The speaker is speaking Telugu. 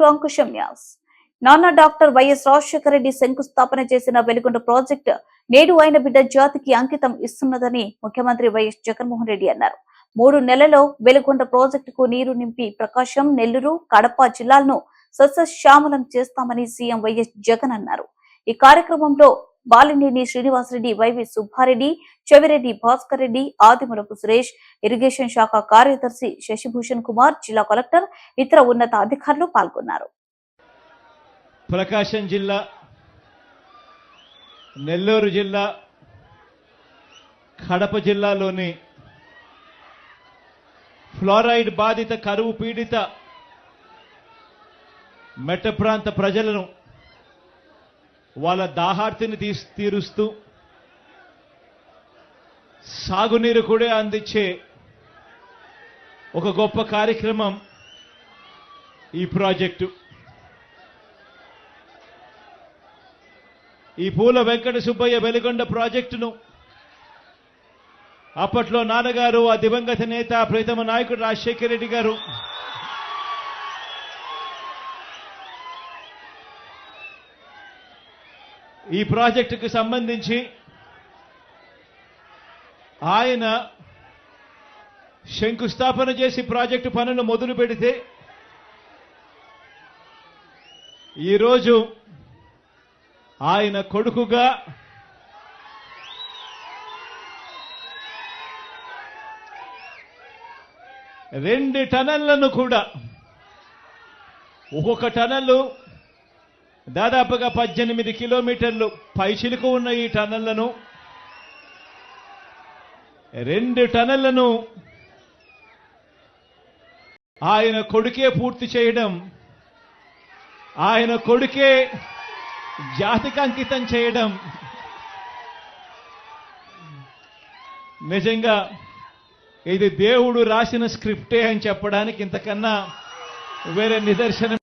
టు అంకుశం న్యాస్ నాన్న డాక్టర్ వైఎస్ రాజశేఖర రెడ్డి శంకుస్థాపన చేసిన వెలుగొండ ప్రాజెక్టు నేడు ఆయన బిడ్డ జాతికి అంకితం ఇస్తున్నదని ముఖ్యమంత్రి వైఎస్ జగన్మోహన్ రెడ్డి అన్నారు. మూడు నెలల్లో వెలుగొండ ప్రాజెక్టుకు నీరు నింపి ప్రకాశం నెల్లూరు కడప జిల్లాలను సస్యశ్యామలం చేస్తామని సీఎం వైఎస్ జగన్ అన్నారు. ఈ కార్యక్రమంలో బాలినేని శ్రీనివాసరెడ్డి వైవి సుబ్బారెడ్డి చెవిరెడ్డి భాస్కర్ రెడ్డి ఆదిమరపు సురేష్ ఇరిగేషన్ శాఖ కార్యదర్శి శశిభూషణ్ కుమార్ జిల్లా కలెక్టర్ ఇతర ఉన్నత అధికారులు పాల్గొన్నారు. ప్రకాశం జిల్లా నెల్లూరు జిల్లా కడప జిల్లాలోని ఫ్లోరైడ్ బాధిత కరువు పీడిత మెట్ట ప్రాంత ప్రజలను వాళ్ళ దాహార్తిని తీసి తీరుస్తూ సాగునీరు కూడా అందించే ఒక గొప్ప కార్యక్రమం ఈ ప్రాజెక్టు. ఈ పూల వెంకట సుబ్బయ్య వెలుగొండ ప్రాజెక్టును అప్పట్లో నాన్నగారు ఆ దివంగత నేత ప్రీతమ నాయకుడు రాజశేఖర రెడ్డి గారు ఈ ప్రాజెక్టుకు సంబంధించి ఆయన శంకుస్థాపన చేసి ప్రాజెక్టు పనులు మొదలు పెడితే ఈరోజు ఆయన కొడుకుగా రెండు టనళ్ళను కూడా ఒక్కొక్క టనల్లు దాదాపుగా పద్దెనిమిది కిలోమీటర్లు పైచిలుకు ఉన్న ఈ టనళ్ళను రెండు టనళ్ళను ఆయన కొడుకే పూర్తి చేయడం ఆయన కొడుకే జాతికి అంకితం చేయడం. నిజంగా ఇది దేవుడు రాసిన స్క్రిప్టే అని చెప్పడానికి ఇంతకన్నా వేరే నిదర్శనం